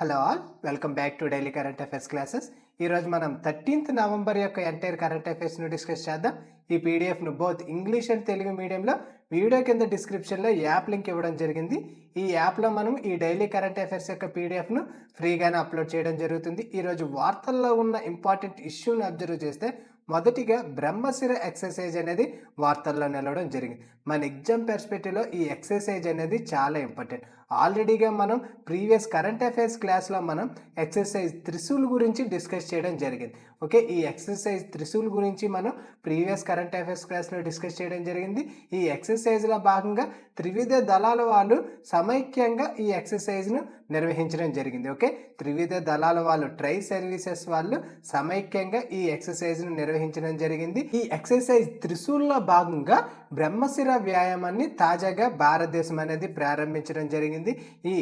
Hello all welcome back to daily current affairs classes. ఈరోజు మనం thirteenth November యొక్క entire current అఫైర్స్ను discuss చేద్దాం. ఈ పీడిఎఫ్ను బోత్ ఇంగ్లీష్ అండ్ తెలుగు మీడియంలో వీడియో కింద డిస్క్రిప్షన్లో యాప్ లింక్ ఇవ్వడం జరిగింది. ఈ యాప్లో మనం ఈ డైలీ కరెంట్ అఫైర్స్ యొక్క పీడిఎఫ్ను ఫ్రీగానే అప్లోడ్ చేయడం జరుగుతుంది. ఈరోజు వార్తల్లో ఉన్న ఇంపార్టెంట్ ఇష్యూని అబ్జర్వ్ చేస్తే మొదటిగా బ్రహ్మశిర ఎక్సర్సైజ్ అనేది వార్తల్లో నిలవడం జరిగింది. మన ఎగ్జామ్ పెర్స్పెక్టివ్లో ఈ ఎక్సర్సైజ్ అనేది చాలా ఇంపార్టెంట్. ఆల్రెడీగా మనం ప్రీవియస్ కరెంట్ అఫైర్స్ క్లాస్లో మనం ఎక్సర్సైజ్ త్రిశూల్ గురించి డిస్కస్ చేయడం జరిగింది. ఓకే? ఈ ఎక్సర్సైజ్ త్రిశూల్ గురించి మనం ప్రీవియస్ కరెంట్ అఫైర్స్ క్లాస్లో డిస్కస్ చేయడం జరిగింది. ఈ ఎక్సర్సైజ్లో భాగంగా త్రివిధ దళాల వాళ్ళు సమైక్యంగా ఈ ఎక్సర్సైజ్ను నిర్వహించడం జరిగింది. ఓకే? త్రివిధ దళాల వాళ్ళు ట్రై సర్వీసెస్ వాళ్ళు సమైక్యంగా ఈ ఎక్సర్సైజ్ను నిర్వహించడం జరిగింది. ఈ ఎక్సర్సైజ్ త్రిశూల్లో భాగంగా బ్రహ్మశిర వ్యాయామాన్ని తాజాగా భారతదేశం అనేది ప్రారంభించడం జరిగింది. ఈ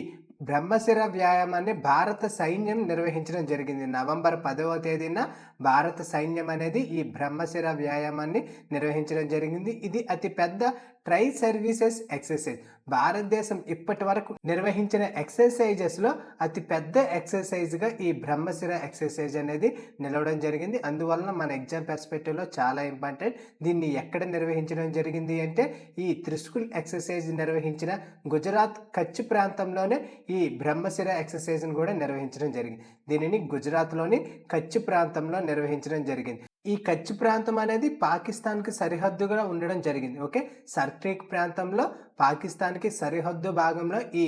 బ్రహ్మశిర వ్యాయామాన్ని భారత సైన్యం నిర్వహించడం జరిగింది. నవంబర్ పదవ తేదీన భారత సైన్యం అనేది ఈ బ్రహ్మశిర వ్యాయామాన్ని నిర్వహించడం జరిగింది. ఇది అతి పెద్ద ట్రై సర్వీసెస్ ఎక్సర్సైజ్. భారతదేశం ఇప్పటి వరకు నిర్వహించిన ఎక్సర్సైజెస్లో అతి పెద్ద ఎక్సర్సైజ్గా ఈ బ్రహ్మశిర ఎక్సర్సైజ్ అనేది నిలవడం జరిగింది. అందువలన మన ఎగ్జామ్ పర్స్పెక్టివ్లో చాలా ఇంపార్టెంట్. దీన్ని ఎక్కడ నిర్వహించడం జరిగింది అంటే ఈ త్రిస్కుల్ ఎక్సర్సైజ్ నిర్వహించిన గుజరాత్ కచ్ ప్రాంతంలోనే ఈ బ్రహ్మశిర ఎక్సర్సైజ్ని కూడా నిర్వహించడం జరిగింది. దీనిని గుజరాత్లోని కచ్ ప్రాంతంలో నిర్వహించడం జరిగింది. ఈ కచ్ ప్రాంతం అనేది పాకిస్తాన్కి సరిహద్దుగా ఉండడం జరిగింది. ఓకే? సర్క్రిక్ ప్రాంతంలో పాకిస్తాన్కి సరిహద్దు భాగంలో ఈ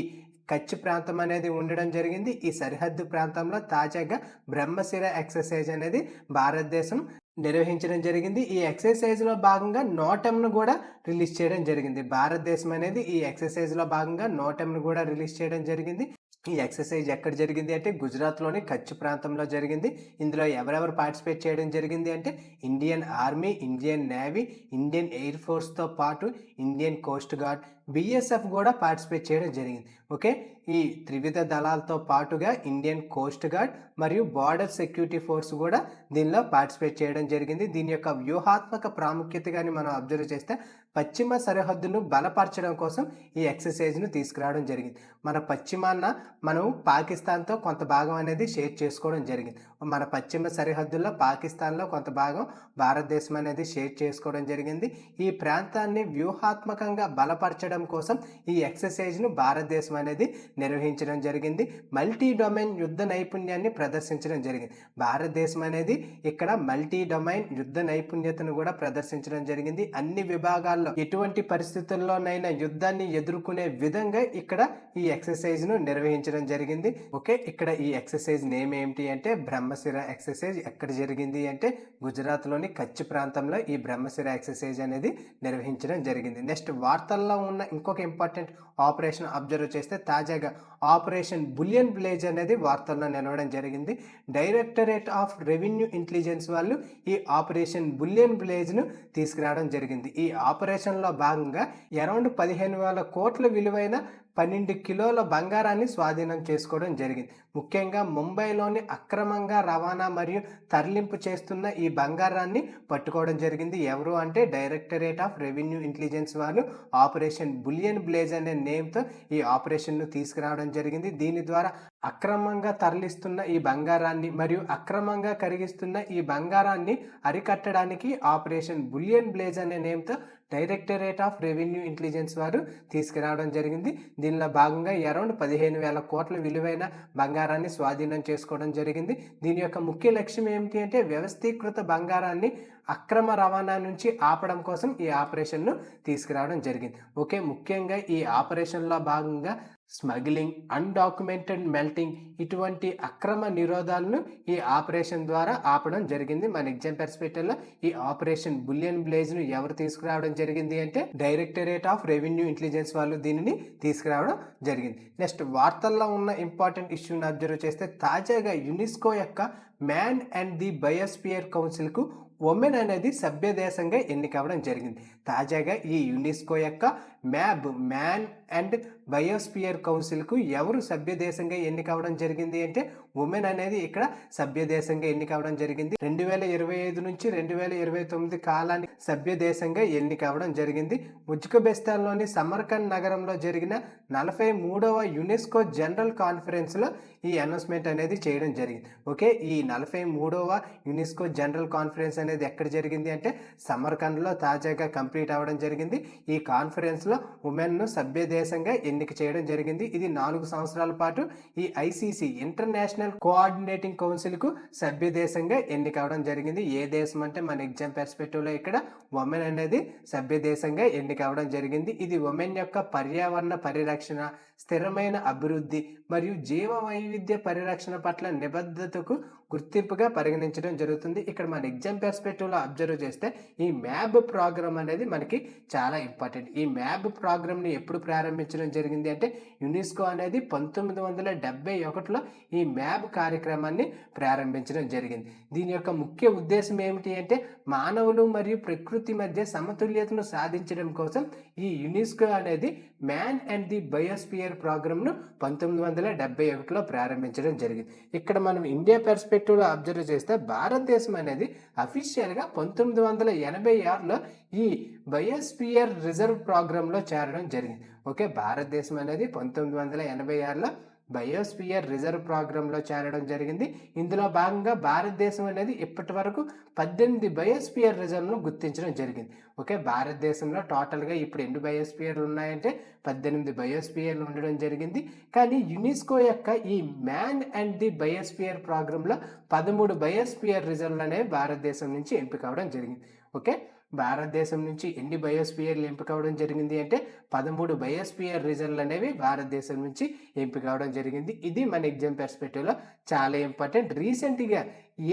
కచ్ ప్రాంతం అనేది ఉండడం జరిగింది. ఈ సరిహద్దు ప్రాంతంలో తాజాగా బ్రహ్మశిర ఎక్సర్సైజ్ అనేది భారతదేశం నిర్వహించడం జరిగింది. ఈ ఎక్సర్సైజ్లో భాగంగా నోటంను కూడా రిలీజ్ చేయడం జరిగింది. భారతదేశం అనేది ఈ ఎక్సర్సైజ్లో భాగంగా నోటంను కూడా రిలీజ్ చేయడం జరిగింది. ఈ ఎక్సర్సైజ్ ఎక్కడ జరిగింది అంటే గుజరాత్లోని కచ్ ప్రాంతంలో జరిగింది. ఇందులో ఎవరెవరు పార్టిసిపేట్ చేయడం జరిగింది అంటే Indian army Indian navy Indian air ఫోర్స్తో పాటు ఇండియన్ కోస్ట్ గార్డ్ బిఎస్ఎఫ్ కూడా పార్టిసిపేట్ చేయడం జరిగింది. ఓకే ఈ త్రివిధ దళాలతో పాటుగా ఇండియన్ కోస్ట్ గార్డ్ మరియు బార్డర్ సెక్యూరిటీ ఫోర్స్ కూడా దీనిలో పార్టిసిపేట్ చేయడం జరిగింది. దీని యొక్క వ్యూహాత్మక ప్రాముఖ్యత కానీ మనం అబ్జర్వ్ చేస్తే పశ్చిమ సరిహద్దును బలపరచడం కోసం ఈ ఎక్సర్సైజ్ను తీసుకురావడం జరిగింది. మన పశ్చిమాన మనం పాకిస్తాన్తో కొంత భాగం అనేది షేర్ చేసుకోవడం జరిగింది. మన పశ్చిమ సరిహద్దుల్లో పాకిస్తాన్లో కొంత భాగం భారతదేశం అనేది షేర్ చేసుకోవడం జరిగింది. ఈ ప్రాంతాన్ని వ్యూహాత్మకంగా బలపరచడం కోసం ఈ ఎక్సర్సైజ్ను భారతదేశం అనేది నిర్వహించడం జరిగింది. మల్టీ డొమైన్ యుద్ధ నైపుణ్యాన్ని ప్రదర్శించడం జరిగింది. భారతదేశం అనేది ఇక్కడ మల్టీ డొమైన్ యుద్ధ నైపుణ్యతను కూడా ప్రదర్శించడం జరిగింది. అన్ని విభాగాల్లో ఎటువంటి పరిస్థితుల్లోనైనా యుద్ధాన్ని ఎదుర్కొనే విధంగా ఇక్కడ ఈ ఎక్సర్సైజ్ను నిర్వహించడం జరిగింది. ఓకే ఇక్కడ ఈ ఎక్సర్సైజ్ నేమ్ ఏమిటి అంటే బ్రహ్మశిర ఎక్సర్సైజ్. ఎక్కడ జరిగింది అంటే గుజరాత్లోని కచ్ ప్రాంతంలో ఈ బ్రహ్మశిర ఎక్సర్సైజ్ అనేది నిర్వహించడం జరిగింది. నెక్స్ట్ వార్తల్లో ఉన్న ఇంకొక ఇంపార్టెంట్ ఆపరేషన్ అబ్జర్వ్ చేస్తే తాజాగా ఆపరేషన్ బులియన్ విలేజ్ అనేది వార్తల్లో నిలవడం జరిగింది. డైరెక్టరేట్ ఆఫ్ రెవెన్యూ ఇంటెలిజెన్స్ వాళ్ళు ఈ ఆపరేషన్ బులియన్ విలేజ్ను తీసుకురావడం జరిగింది. ఈ ఆపరేషన్లో భాగంగా అరౌండ్ పదిహేను వేల కోట్ల విలువైన పన్నెండు కిలోల బంగారాన్ని స్వాధీనం చేసుకోవడం జరిగింది. ముఖ్యంగా ముంబైలోని అక్రమంగా రవాణా మరియు తరలింపు చేస్తున్న ఈ బంగారాన్ని పట్టుకోవడం జరిగింది. ఎవరు అంటే డైరెక్టరేట్ ఆఫ్ రెవెన్యూ ఇంటెలిజెన్స్ వాళ్ళు ఆపరేషన్ బులియన్ బ్లేజ్ అనే నేమ్తో ఈ ఆపరేషన్ను తీసుకురావడం జరిగింది. దీని ద్వారా అక్రమంగా తరలిస్తున్న ఈ బంగారాన్ని మరియు అక్రమంగా కరిగిస్తున్న ఈ బంగారాన్ని అరికట్టడానికి ఆపరేషన్ బులియన్ బ్లేజ్ అనే నేమ్తో డైరెక్టరేట్ ఆఫ్ రెవెన్యూ ఇంటెలిజెన్స్ వారు తీసుకురావడం జరిగింది. దీనిలో భాగంగా అరౌండ్ పదిహేను వేల కోట్ల విలువైన బంగారాన్ని స్వాధీనం చేసుకోవడం జరిగింది. దీని యొక్క ముఖ్య లక్ష్యం ఏమిటి అంటే వ్యవస్థీకృత బంగారాన్ని అక్రమ రవాణా నుంచి ఆపడం కోసం ఈ ఆపరేషన్ను తీసుకురావడం జరిగింది. ఓకే ముఖ్యంగా ఈ ఆపరేషన్లో భాగంగా స్మగ్లింగ్ అన్డాక్యుమెంటెడ్ మెల్టింగ్ ఇటువంటి అక్రమ నిరోధాలను ఈ ఆపరేషన్ ద్వారా ఆపడం జరిగింది. మన ఎగ్జామ్ పెర్స్పెక్టివ్లో ఈ ఆపరేషన్ బులియన్ బ్లేజ్ను ఎవరు తీసుకురావడం జరిగింది అంటే డైరెక్టరేట్ ఆఫ్ రెవెన్యూ ఇంటెలిజెన్స్ వాళ్ళు దీనిని తీసుకురావడం జరిగింది. నెక్స్ట్ వార్తల్లో ఉన్న ఇంపార్టెంట్ ఇష్యూని అబ్జర్వ్ చేస్తే తాజాగా యునెస్కో యొక్క మ్యాన్ అండ్ ది బయోస్పియర్ కౌన్సిల్కు ఉమెన్ అనేది సభ్య దేశంగా ఎన్నికవడం జరిగింది. తాజాగా ఈ యునెస్కో యొక్క మ్యాబ్ మ్యాన్ అండ్ బయోస్పియర్ కౌన్సిల్కు ఎవరు సభ్యదేశంగా ఎన్నికవడం జరిగింది అంటే ఉమెన్ అనేది ఇక్కడ సభ్యదేశంగా ఎన్నికవడం జరిగింది. రెండు వేల ఇరవై ఐదు నుంచి రెండు వేల ఇరవై తొమ్మిది కాలానికి సభ్యదేశంగా ఎన్నికవడం జరిగింది. ఉజ్బెకిస్తాన్లోని సమర్కండ్ నగరంలో జరిగిన నలభై మూడవ యునెస్కో జనరల్ కాన్ఫరెన్స్లో ఈ అనౌన్స్మెంట్ అనేది చేయడం జరిగింది. ఓకే ఈ నలభై మూడవ యునెస్కో జనరల్ కాన్ఫరెన్స్ అనేది ఎక్కడ జరిగింది అంటే సమర్కండ్లో తాజాగా కంప్లీట్ అవ్వడం జరిగింది. ఈ కాన్ఫరెన్స్లో ఉమెన్ను సభ్య దేశంగా ఎన్నిక చేయడం జరిగింది. ఇది నాలుగు సంవత్సరాల పాటు ఈ ఐసీసీ ఇంటర్నేషనల్ కోఆర్డినేటింగ్ కౌన్సిల్కు సభ్య దేశంగా ఎన్నిక అవడం జరిగింది. ఏ దేశం అంటే మన ఎగ్జామ్ పెర్స్పెక్టివ్లో ఇక్కడ ఉమెన్ అనేది సభ్య దేశంగా ఎన్నిక అవడం జరిగింది. ఇది ఉమెన్ యొక్క పర్యావరణ పరిరక్షణ స్థిరమైన అభివృద్ధి మరియు జీవ వైవిధ్య పరిరక్షణ పట్ల నిబద్ధతకు గుర్తింపుగా పరిగణించడం జరుగుతుంది. ఇక్కడ మన ఎగ్జామ్ పెర్స్పెక్టివ్లో అబ్జర్వ్ చేస్తే ఈ మ్యాబ్ ప్రోగ్రామ్ అనేది మనకి చాలా ఇంపార్టెంట్. ఈ మ్యాబ్ ప్రోగ్రామ్ని ఎప్పుడు ప్రారంభించడం జరిగింది అంటే యునెస్కో అనేది పంతొమ్మిది వందల డెబ్బై ఒకటిలో ఈ మ్యాబ్ కార్యక్రమాన్ని ప్రారంభించడం జరిగింది. దీని యొక్క ముఖ్య ఉద్దేశం ఏమిటి అంటే మానవులు మరియు ప్రకృతి మధ్య సమతుల్యతను సాధించడం కోసం ఈ యునెస్కో అనేది మ్యాన్ అండ్ ది బయోస్పియర్ ప్రోగ్రామ్ను పంతొమ్మిది వందల డెబ్బై ఒకటిలో ప్రారంభించడం జరిగింది. ఇక్కడ మనం ఇండియా పెర్స్పెక్టివ్లో అబ్జర్వ్ చేస్తే భారతదేశం అనేది అఫీషియల్గా పంతొమ్మిది వందల ఎనభై ఆరులో ఈ బయోస్పియర్ రిజర్వ్ ప్రోగ్రాంలో చేరడం జరిగింది. ఓకే భారతదేశం అనేది పంతొమ్మిది వందల ఎనభై ఆరులో బయోస్పియర్ రిజర్వ్ ప్రోగ్రాంలో చేరడం జరిగింది. ఇందులో భాగంగా భారతదేశం అనేది ఇప్పటి వరకు పద్దెనిమిది బయోస్పియర్ రిజర్వ్ను గుర్తించడం జరిగింది. ఓకే భారతదేశంలో టోటల్గా ఇప్పుడు ఎన్ని బయోస్పియర్లు ఉన్నాయంటే పద్దెనిమిది బయోస్పియర్లు ఉండడం జరిగింది. కానీ యునెస్కో యొక్క ఈ మ్యాన్ అండ్ ది బయోస్పియర్ ప్రోగ్రాంలో పదమూడు బయోస్పియర్ రిజర్వ్లు అనేవి భారతదేశం నుంచి ఎంపిక అవడం జరిగింది. ఓకే? భారతదేశం నుంచి ఎన్ని బయోస్పియర్లు ఎంపిక అవడం జరిగింది అంటే పదమూడు బయోస్పియర్ రిజర్వ్లు అనేవి భారతదేశం నుంచి ఎంపిక అవడం జరిగింది. ఇది మన ఎగ్జామ్ పెర్స్పెక్టివ్లో చాలా ఇంపార్టెంట్. రీసెంట్గా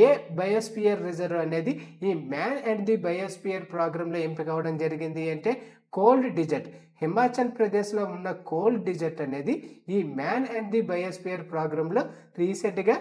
ఏ బయోస్పియర్ రిజర్వ్ అనేది ఈ మ్యాన్ అండ్ ది బయోస్పియర్ ప్రోగ్రాంలో ఎంపిక అవడం జరిగింది అంటే కోల్డ్ డిజర్ట్. హిమాచల్ ప్రదేశ్లో ఉన్న కోల్డ్ డిజర్ట్ అనేది ఈ మ్యాన్ అండ్ ది బయోస్పియర్ ప్రోగ్రాంలో రీసెంట్గా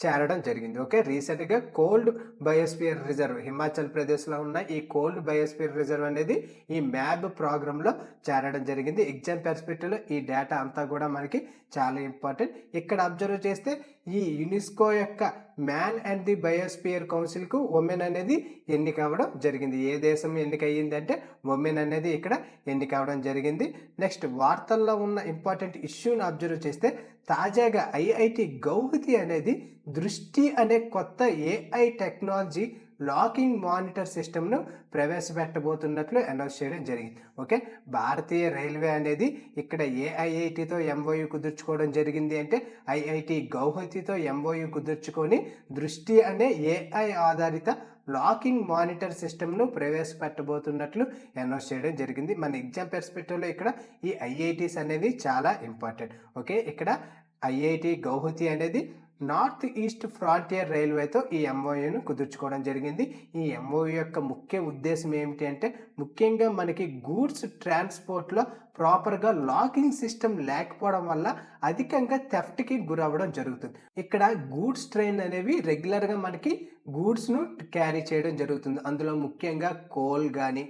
చేరడం జరిగింది. ఓకే? రీసెంట్గా కోల్డ్ బయోస్పియర్ రిజర్వ్ హిమాచల్ ప్రదేశ్లో ఉన్న ఈ కోల్డ్ బయోస్పియర్ రిజర్వ్ అనేది ఈ మ్యాబ్ ప్రోగ్రాంలో చేరడం జరిగింది. ఎగ్జామ్ పెర్స్పెక్టివ్లో ఈ డేటా అంతా కూడా మనకి చాలా ఇంపార్టెంట్. ఇక్కడ అబ్జర్వ్ చేస్తే ఈ యునెస్కో యొక్క మ్యాన్ అండ్ ది బయోస్పియర్ కౌన్సిల్కు ఉమెన్ అనేది ఎన్నిక అవ్వడం జరిగింది. ఏ దేశం ఎన్నిక అయ్యిందంటే ఉమెన్ అనేది ఇక్కడ ఎన్నిక అవ్వడం జరిగింది. నెక్స్ట్ వార్తల్లో ఉన్న ఇంపార్టెంట్ ఇష్యూని అబ్జర్వ్ చేస్తే తాజాగా ఐఐటి గౌహతి అనేది దృష్టి అనే కొత్త ఏఐ టెక్నాలజీ లాకింగ్ మానిటర్ సిస్టమ్ను ప్రవేశపెట్టబోతున్నట్లు అనౌన్స్ చేయడం జరిగింది. ఓకే? భారతీయ రైల్వే అనేది ఇక్కడ ఏఐఐటితో ఎంఓయు కుదుర్చుకోవడం జరిగింది అంటే ఐఐటి గౌహతితో ఎంఓయు కుదుర్చుకొని దృష్టి అనే ఏఐ ఆధారిత లాకింగ్ మానిటర్ సిస్టమ్ను ప్రవేశపెట్టబోతున్నట్లు అనౌన్స్ చేయడం జరిగింది. మన ఎగ్జామ్ పెర్స్పెక్టివ్లో ఇక్కడ ఈ ఐఐటీస్ అనేవి చాలా ఇంపార్టెంట్. ఓకే? ఇక్కడ ఐఐటి గౌహతి అనేది నార్త్ ఈస్ట్ ఫ్రాంటియర్ రైల్వేతో ఈ ఎంఓయూను కుదుర్చుకోవడం జరిగింది. ఈ ఎంఓయూ యొక్క ముఖ్య ఉద్దేశం ఏమిటి అంటే ముఖ్యంగా మనకి గూడ్స్ ట్రాన్స్పోర్ట్లో ప్రాపర్గా లాకింగ్ సిస్టమ్ లేకపోవడం వల్ల అధికంగా థెఫ్ట్కి గురవ్వడం జరుగుతుంది. ఇక్కడ గూడ్స్ ట్రైన్ అనేవి రెగ్యులర్గా మనకి గూడ్స్ను క్యారీ చేయడం జరుగుతుంది. అందులో ముఖ్యంగా కోల్ కానీ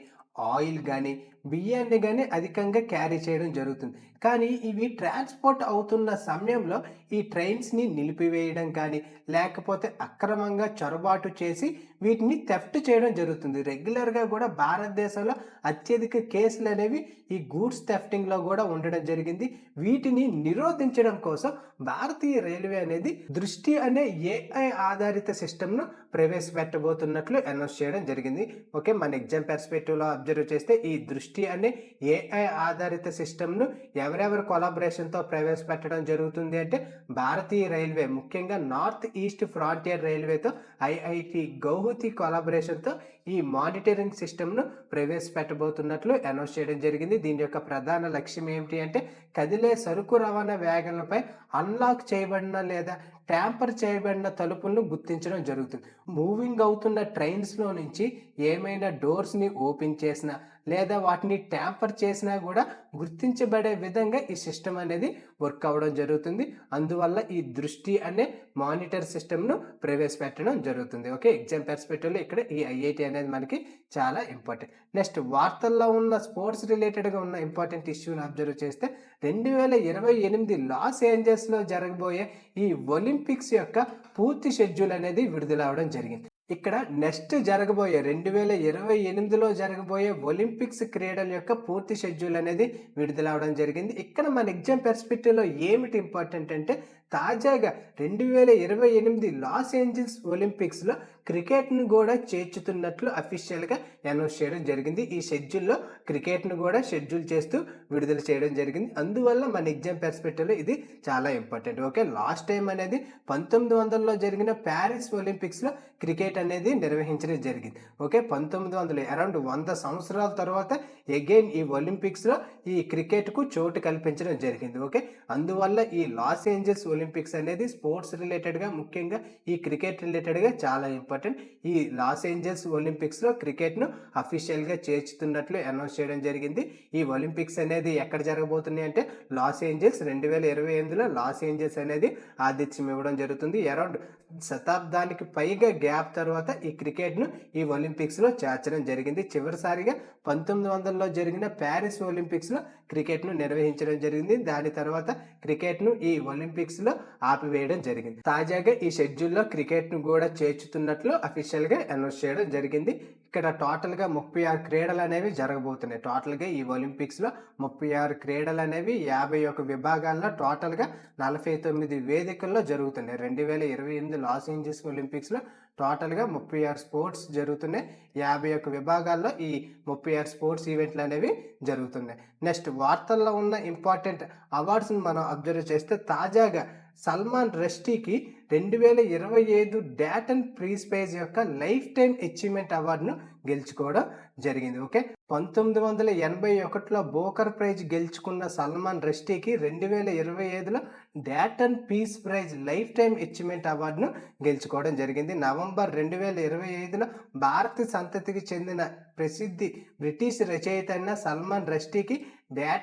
ఆయిల్ కానీ బియ్యాన్ని కానీ అధికంగా క్యారీ చేయడం జరుగుతుంది. కానీ ఇవి ట్రాన్స్పోర్ట్ అవుతున్న సమయంలో ఈ ట్రైన్స్ని నిలిపివేయడం కానీ లేకపోతే అక్రమంగా చొరబాటు చేసి వీటిని థెఫ్ట్ చేయడం జరుగుతుంది. రెగ్యులర్గా కూడా భారతదేశంలో అత్యధిక కేసులు అనేవి ఈ గూడ్స్ థెఫ్టింగ్లో కూడా ఉండడం జరిగింది. వీటిని నిరోధించడం కోసం భారతీయ రైల్వే అనేది దృష్టి అనే ఏఐ ఆధారిత సిస్టమ్ను ప్రవేశపెట్టబోతున్నట్లు అనౌన్స్ చేయడం జరిగింది. ఓకే మన ఎగ్జామ్ పెర్స్పెక్టివ్లో అబ్జర్వ్ చేస్తే ఈ దృష్టి అనే ఏఐ ఆధారిత సిస్టమ్ను ఎవరెవరు కొలాబరేషన్తో ప్రవేశపెట్టడం జరుగుతుంది అంటే భారతీయ రైల్వే ముఖ్యంగా నార్త్ ఈస్ట్ ఫ్రాంటియర్ రైల్వేతో ఐఐటి గౌహతి కొలాబరేషన్తో ఈ మానిటరింగ్ సిస్టమ్ను ప్రవేశపెట్టబోతున్నట్లు అనౌన్స్ చేయడం జరిగింది. దీని యొక్క ప్రధాన లక్ష్యం ఏమిటి అంటే కదిలే సరుకు రవాణా వ్యాగన్లపై అన్లాక్ చేయబడిన లేదా ట్యాంపర్ చేయబడిన తలుపులను గుర్తించడం జరుగుతుంది. మూవింగ్ అవుతున్న ట్రైన్స్లో నుంచి ఏమైనా డోర్స్ని ఓపెన్ చేసిన లేదా వాటిని ట్యాంపర్ చేసినా కూడా గుర్తించబడే విధంగా ఈ సిస్టమ్ అనేది వర్క్ అవ్వడం జరుగుతుంది. అందువల్ల ఈ దృష్టి అనే మానిటర్ సిస్టమ్ను ప్రవేశపెట్టడం జరుగుతుంది. ఓకే ఎగ్జామ్ పెర్స్పెక్టివ్లో ఇక్కడ ఈ ఐఐటి అనేది మనకి చాలా ఇంపార్టెంట్. నెక్స్ట్ వార్తల్లో ఉన్న స్పోర్ట్స్ రిలేటెడ్గా ఉన్న ఇంపార్టెంట్ ఇష్యూని అబ్జర్వ్ చేస్తే రెండు వేల ఇరవై ఎనిమిది లాస్ ఏంజల్స్లో జరగబోయే ఈ ఒలింపిక్స్ యొక్క పూర్తి షెడ్యూల్ అనేది విడుదల అవడం జరిగింది. ఇక్కడ నెక్స్ట్ జరగబోయే రెండు వేల ఇరవై ఎనిమిదిలో జరగబోయే ఒలింపిక్స్ క్రీడల యొక్క పూర్తి షెడ్యూల్ అనేది విడుదల అవడం జరిగింది. ఇక్కడ మన ఎగ్జామ్ పెర్స్పెక్టివ్లో ఏమిటి ఇంపార్టెంట్ అంటే తాజాగా రెండు వేల ఇరవై ఎనిమిది లాస్ ఏంజల్స్ ఒలింపిక్స్లో క్రికెట్ను కూడా చేర్చుతున్నట్లు అఫీషియల్గా అనౌన్స్ చేయడం జరిగింది. ఈ షెడ్యూల్లో క్రికెట్ను కూడా షెడ్యూల్ చేస్తూ విడుదల చేయడం జరిగింది. అందువల్ల మన ఎగ్జామ్ పెర్స్పెక్టివ్లో ఇది చాలా ఇంపార్టెంట్. ఓకే లాస్ట్ టైం అనేది పంతొమ్మిది వందలలో జరిగిన ప్యారిస్ ఒలింపిక్స్లో క్రికెట్ అనేది నిర్వహించడం జరిగింది. ఓకే పంతొమ్మిది వందల అరౌండ్ వంద సంవత్సరాల తర్వాత అగైన్ ఈ ఒలింపిక్స్లో ఈ క్రికెట్కు చోటు కల్పించడం జరిగింది. ఓకే అందువల్ల ఈ లాస్ ఏంజల్స్ ఒలింపిక్స్ అనేది స్పోర్ట్స్ రిలేటెడ్గా ముఖ్యంగా ఈ క్రికెట్ రిలేటెడ్గా చాలా ఇంపార్టెంట్. ఈ లాస్ ఏంజల్స్ ఒలింపిక్స్లో క్రికెట్ను అఫీషియల్గా చేర్చుతున్నట్లు అనౌన్స్ చేయడం జరిగింది. ఈ ఒలింపిక్స్ అనేది ఎక్కడ జరగబోతున్నాయి అంటే లాస్ ఏంజల్స్ రెండు వేల ఇరవై ఎనిమిదిలో లాస్ ఏంజల్స్ అనేది ఆతిథ్యం ఇవ్వడం జరుగుతుంది. అరౌండ్ శతాబ్దానికి పైగా గ్యాప్ తర్వాత ఈ క్రికెట్ను ఈ ఒలింపిక్స్లో చేర్చడం జరిగింది. చివరిసారిగా పంతొమ్మిది వందలలో జరిగిన ప్యారిస్ ఒలింపిక్స్లో క్రికెట్ను నిర్వహించడం జరిగింది. దాని తర్వాత క్రికెట్ను ఈ ఒలింపిక్స్లో ఆపివేయడం జరిగింది. తాజాగా ఈ షెడ్యూల్లో క్రికెట్ను కూడా చేర్చుతున్నట్లు అఫీషియల్గా అనౌన్స్ చేయడం జరిగింది. ఇక్కడ టోటల్గా ముప్పై ఆరు క్రీడలు అనేవి జరగబోతున్నాయి. టోటల్గా ఈ ఒలింపిక్స్లో ముప్పై ఆరు క్రీడలు అనేవి యాభై ఒక విభాగాల్లో టోటల్గా నలభై తొమ్మిది వేదికల్లో జరుగుతున్నాయి. రెండు వేల ఇరవై ఎనిమిది లాస్ ఏంజల్స్ ఒలింపిక్స్లో టోటల్గా ముప్పై ఆరు స్పోర్ట్స్ జరుగుతున్నాయి. యాభై ఒక్క విభాగాల్లో ఈ ముప్పై ఆరు స్పోర్ట్స్ ఈవెంట్లు అనేవి జరుగుతున్నాయి. నెక్స్ట్ వార్తల్లో ఉన్న ఇంపార్టెంట్ అవార్డ్స్ని మనం అబ్జర్వ్ చేస్తే తాజాగా సల్మాన్ రష్టీకి రెండు వేల ఇరవై ఐదు డేట్ అండ్ ప్రీస్ ప్రీస్పైజ్ యొక్క లైఫ్ టైం అచీవ్మెంట్ అవార్డును గెలుచుకోవడం జరిగింది. ఓకే? పంతొమ్మిది వందల ఎనభై ఒకటిలో బోకర్ ప్రైజ్ గెలుచుకున్న సల్మాన్ రష్టీకి రెండు వేల ఇరవై ఐదులో Dayton peace prize lifetime achievement అవార్డును గెలుచుకోవడం జరిగింది. నవంబర్ రెండు వేల ఇరవై ఐదులో భారత సంతతికి చెందిన ప్రసిద్ధి బ్రిటిష్ రచయిత అయిన Salman రష్టీకి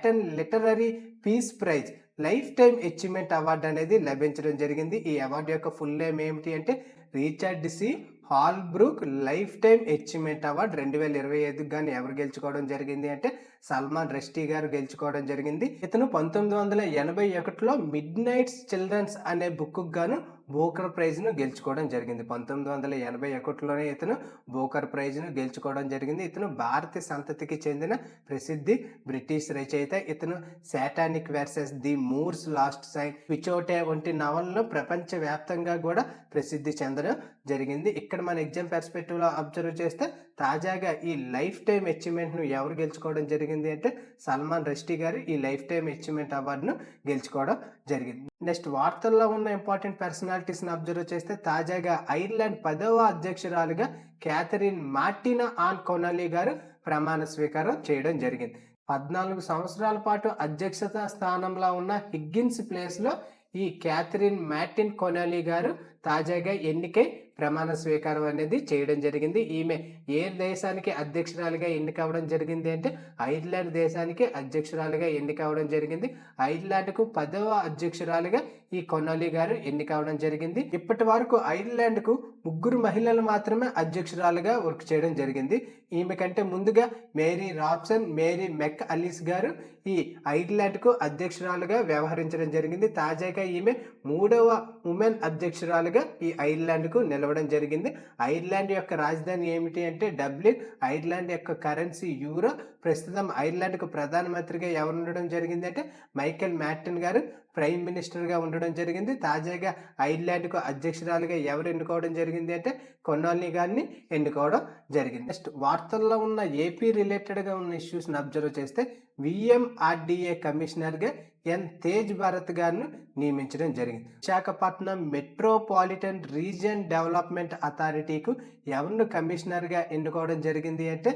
and literary peace prize lifetime achievement award అనేది లభించడం జరిగింది. ఈ అవార్డు యొక్క ఫుల్ నేమ్ ఏమిటి అంటే Richard C. Holbrooke lifetime achievement award రెండు వేల ఇరవై ఐదుకి కానీ ఎవరు గెలుచుకోవడం జరిగింది అంటే సల్మాన్ రెస్టీ గారు గెలుచుకోవడం జరిగింది. ఇతను పంతొమ్మిది వందల ఎనభై ఒకటిలో మిడ్ నైట్స్ చిల్డ్రన్స్ అనే బుక్కు గాను బోకర్ ప్రైజ్ను గెలుచుకోవడం జరిగింది. పంతొమ్మిది వందల ఎనభై ఒకటిలోనే ఇతను బోకర్ ప్రైజ్ను గెలుచుకోవడం జరిగింది. ఇతను భారతీయ సంతతికి చెందిన ప్రసిద్ధి బ్రిటిష్ రచయిత. ఇతను Satanic Verses the Moor's Last Sigh. పిచోటే వంటి నవలను ప్రపంచవ్యాప్తంగా కూడా ప్రసిద్ధి చెందడం జరిగింది. ఇక్కడ మన ఎగ్జామ్ పెర్స్పెక్టివ్లో అబ్జర్వ్ చేస్తే తాజాగా ఈ లైఫ్ టైం అచీవ్మెంట్ను ఎవరు గెలుచుకోవడం జరిగింది అంటే సల్మాన్ రష్టీ గారు ఈ లైఫ్ టైం అచీవ్మెంట్ అవార్డును గెలుచుకోవడం జరిగింది. నెక్స్ట్ వార్తల్లో ఉన్న ఇంపార్టెంట్ పర్సనాలిటీస్ని అబ్జర్వ్ చేస్తే తాజాగా ఐర్లాండ్ పదవ అధ్యక్షురాలుగా క్యాథరిన్ మార్టినా ఆన్ కొనాలి గారు ప్రమాణ స్వీకారం చేయడం జరిగింది. పద్నాలుగు సంవత్సరాల పాటు అధ్యక్షత స్థానంలో ఉన్న హిగ్గిన్స్ ప్లేస్లో ఈ క్యాథరిన్ మ్యాటిన్ కొనాలి గారు తాజాగా ఎన్నికై ప్రమాణ స్వీకారం అనేది చేయడం జరిగింది. ఈమె ఏ దేశానికి అధ్యక్షురాలుగా ఎన్నికవడం జరిగింది అంటే ఐర్లాండ్ దేశానికి అధ్యక్షురాలుగా ఎన్నికవడం జరిగింది. ఐర్లాండ్కు పదవ అధ్యక్షురాలుగా ఈ కొనాలి గారు ఎన్నికవడం జరిగింది. ఇప్పటి వరకు ఐర్లాండ్కు ముగ్గురు మహిళలు మాత్రమే అధ్యక్షురాలుగా వర్క్ చేయడం జరిగింది. ఈమె కంటే ముందుగా Mary Robeson Mary McAleese గారు ఈ ఐర్లాండ్కు అధ్యక్షురాలుగా వ్యవహరించడం జరిగింది. తాజాగా ఈమె మూడవ ఉమెన్ అధ్యక్షురాలుగా ఈ ఐర్లాండ్కు నిలవడం జరిగింది. ఐర్లాండ్ యొక్క రాజధాని ఏమిటి అంటే డబ్లిన్. ఐర్లాండ్ యొక్క కరెన్సీ యూరో. ప్రస్తుతం ఐర్లాండ్కు ప్రధానమంత్రిగా ఎవరు ఉండడం జరిగింది అంటే మైకెల్ మ్యాటన్ గారు. ప్రైమ్ మినిస్టర్గా ఉండడం జరిగింది. తాజాగా ఐర్లాండ్కు అధ్యక్షురాలుగా ఎవరు ఎన్నుకోవడం జరిగింది అంటే కొన్నాల్ని గారిని ఎన్నుకోవడం జరిగింది. నెక్స్ట్ వార్తల్లో ఉన్న ఏపీ రిలేటెడ్గా ఉన్న ఇష్యూస్ని అబ్జర్వ్ చేస్తే విఎంఆర్డిఏ కమిషనర్గా ఎన్. తేజ్ భారత్ గారిను నియమించడం జరిగింది. విశాఖపట్నం మెట్రోపాలిటన్ రీజియన్ డెవలప్మెంట్ అథారిటీకు ఎవరిని కమిషనర్గా ఎన్నుకోవడం జరిగింది అంటే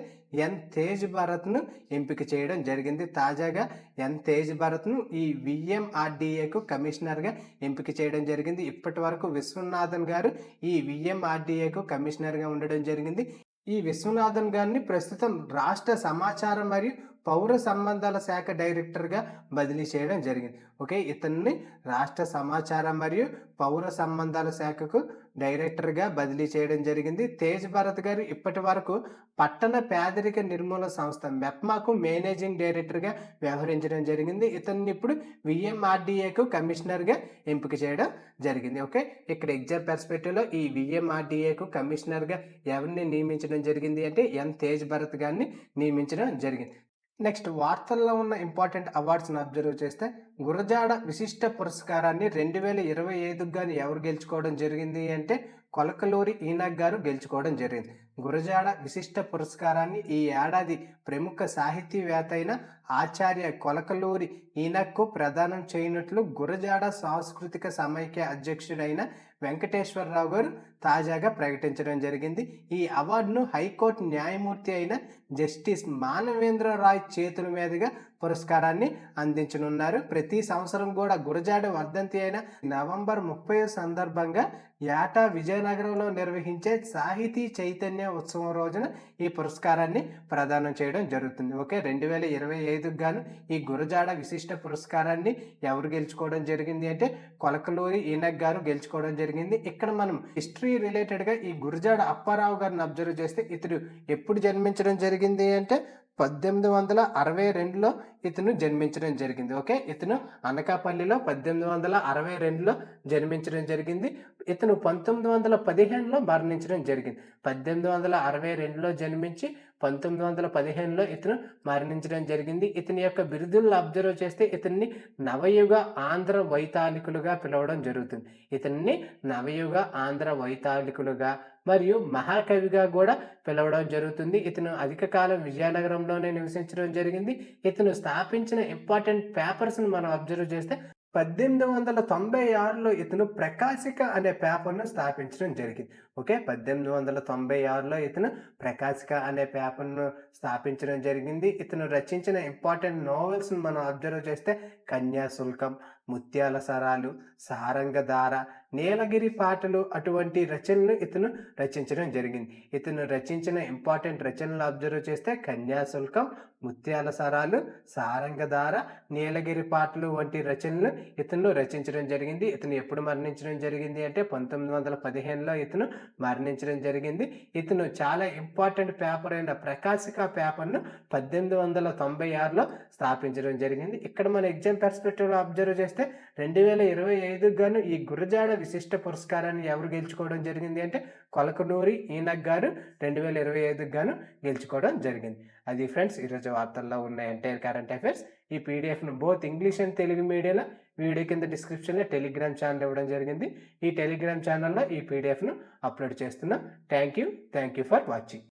ఎన్. తేజ్ భారత్ను ఎంపిక చేయడం జరిగింది. తాజాగా ఎన్. తేజ్ భారత్ను ఈ విఎంఆర్డిఏకు కమిషనర్గా ఎంపిక చేయడం జరిగింది. ఇప్పటి వరకు విశ్వనాథన్ గారు ఈ విఎంఆర్డిఏకు కమిషనర్గా ఉండడం జరిగింది. ఈ విశ్వనాథన్ గారిని ప్రస్తుతం రాష్ట్ర సమాచారం మరియు పౌర సంబంధాల శాఖ డైరెక్టర్గా బదిలీ చేయడం జరిగింది. ఓకే? ఇతన్ని రాష్ట్ర సమాచారం మరియు పౌర సంబంధాల శాఖకు డైరెక్టర్గా బదిలీ చేయడం జరిగింది. తేజ్ భరత్ గారు ఇప్పటి వరకు పట్టణ పేదరిక నిర్మూలన సంస్థ మెప్మాకు మేనేజింగ్ డైరెక్టర్గా వ్యవహరించడం జరిగింది. ఇతన్ని ఇప్పుడు విఎంఆర్డిఏకు కమిషనర్గా ఎంపిక చేయడం జరిగింది. ఓకే? ఇక్కడ ఎగ్జామ్ పెర్స్పెక్టివ్లో ఈ విఎంఆర్డిఏకు కమిషనర్గా ఎవరిని నియమించడం జరిగింది అంటే ఎన్ తేజ్ భరత్ గారిని నియమించడం జరిగింది. నెక్స్ట్ వార్తల్లో ఉన్న ఇంపార్టెంట్ అవార్డ్స్ని అబ్జర్వ్ చేస్తే గురజాడ విశిష్ట పురస్కారాన్ని రెండు వేల ఇరవై ఐదుకు కానీ ఎవరు గెలుచుకోవడం జరిగింది అంటే కొలకలూరి ఈనాగ్ గారు గెలుచుకోవడం జరిగింది. గురజాడ విశిష్ట పురస్కారాన్ని ఈ ఏడాది ప్రముఖ సాహితీవేత్త అయిన ఆచార్య కొలకలూరి ఈనక్కు ప్రదానం చేయనట్లు గురజాడ సాంస్కృతిక సమైక్య అధ్యక్షుడైన వెంకటేశ్వరరావు గారు తాజాగా ప్రకటించడం జరిగింది. ఈ అవార్డును హైకోర్టు న్యాయమూర్తి అయిన జస్టిస్ మానవేంద్ర రాయ్ చేతుల మీదుగా పురస్కారాన్ని అందించనున్నారు. ప్రతి సంవత్సరం కూడా గురజాడ వర్ధంతి అయిన నవంబర్ ముప్పై సందర్భంగా ఏటా విజయనగరంలో నిర్వహించే సాహితీ చైతన్య ఉత్సవం రోజున ఈ పురస్కారాన్ని ప్రదానం చేయడం జరుగుతుంది. ఓకే రెండు వేల ఇరవై ఐదుకు గాను ఈ గురజాడ విశిష్ట పురస్కారాన్ని ఎవరు గెలుచుకోవడం జరిగింది అంటే కొలకలూరి ఈనక్ గారు గెలుచుకోవడం జరిగింది. ఇక్కడ మనం హిస్టరీ రిలేటెడ్గా ఈ గురజాడ అప్పారావు గారిని అబ్జర్వ్ చేస్తే ఇతడు ఎప్పుడు జన్మించడం జరిగింది అంటే పద్దెనిమిది వందల అరవై రెండులో ఇతను జన్మించడం జరిగింది. ఓకే? ఇతను అనకాపల్లిలో పద్దెనిమిది వందల అరవై రెండులో జన్మించడం జరిగింది. ఇతను పంతొమ్మిది వందల పదిహేనులో మరణించడం జరిగింది. పద్దెనిమిది వందల అరవై రెండులో జన్మించి పంతొమ్మిది వందల పదిహేనులో ఇతను మరణించడం జరిగింది. ఇతని యొక్క బిరుదులను అబ్జర్వ్ చేస్తే ఇతన్ని నవయుగ ఆంధ్ర వైతాళికులుగా పిలవడం జరుగుతుంది. ఇతన్ని నవయుగ ఆంధ్ర వైతాళికులుగా మరియు మహాకవిగా కూడా పిలవడం జరుగుతుంది. ఇతను అధిక కాలం విజయనగరంలోనే నివసించడం జరిగింది. ఇతను స్థాపించిన ఇంపార్టెంట్ పేపర్స్ను మనం అబ్జర్వ్ చేస్తే పద్దెనిమిది వందల తొంభై ఆరులో ఇతను ప్రకాశిక అనే పేపర్ను స్థాపించడం జరిగింది. ఓకే? పద్దెనిమిది వందల తొంభై ఆరులో ఇతను ప్రకాశిక అనే పేపర్ను స్థాపించడం జరిగింది. ఇతను రచించిన ఇంపార్టెంట్ నోవెల్స్ను మనం అబ్జర్వ్ చేస్తే కన్యాశుల్కం ముత్యాల సరాలు సారంగధార నీలగిరి పాటలు అటువంటి రచనలు ఇతను రచించడం జరిగింది. ఇతను రచించిన ఇంపార్టెంట్ రచనలు అబ్జర్వ్ చేస్తే కన్యాశుల్కం ముత్యాల సరాలు సారంగధార నీలగిరి పాటలు వంటి రచనలు ఇతను రచించడం జరిగింది. ఇతను ఎప్పుడు మరణించడం జరిగింది అంటే పంతొమ్మిది వందల పదిహేనులో ఇతను మరణించడం జరిగింది. ఇతను చాలా ఇంపార్టెంట్ పేపర్ అయిన ప్రకాశిక పేపర్ను పద్దెనిమిది వందల తొంభై ఆరులో స్థాపించడం జరిగింది. ఇక్కడ మన ఎగ్జామ్ పర్స్పెక్టివ్లో అబ్జర్వ్ చేస్తే రెండు వేల ఇరవై ఐదుకు గాను ఈ గురజాడ విశిష్ట పురస్కారాన్ని ఎవరు గెలుచుకోవడం జరిగింది అంటే కొలకనూరి ఈనక్ గారు రెండు వేల ఇరవై ఐదుకు గాను గెలుచుకోవడం జరిగింది. అది ఫ్రెండ్స్ ఈరోజు వార్తల్లో ఉన్న ఎంటైర్ కరెంట్ అఫైర్స్. ఈ పీడిఎఫ్ను బోత్ ఇంగ్లీష్ అండ్ తెలుగు మీడియాలో వీడియో కింద డిస్క్రిప్షన్లో టెలిగ్రామ్ ఛానల్ ఇవ్వడం జరిగింది. ఈ టెలిగ్రామ్ ఛానల్లో ఈ పీడిఎఫ్ను అప్లోడ్ చేస్తున్నాం. Thank you thank you for watching.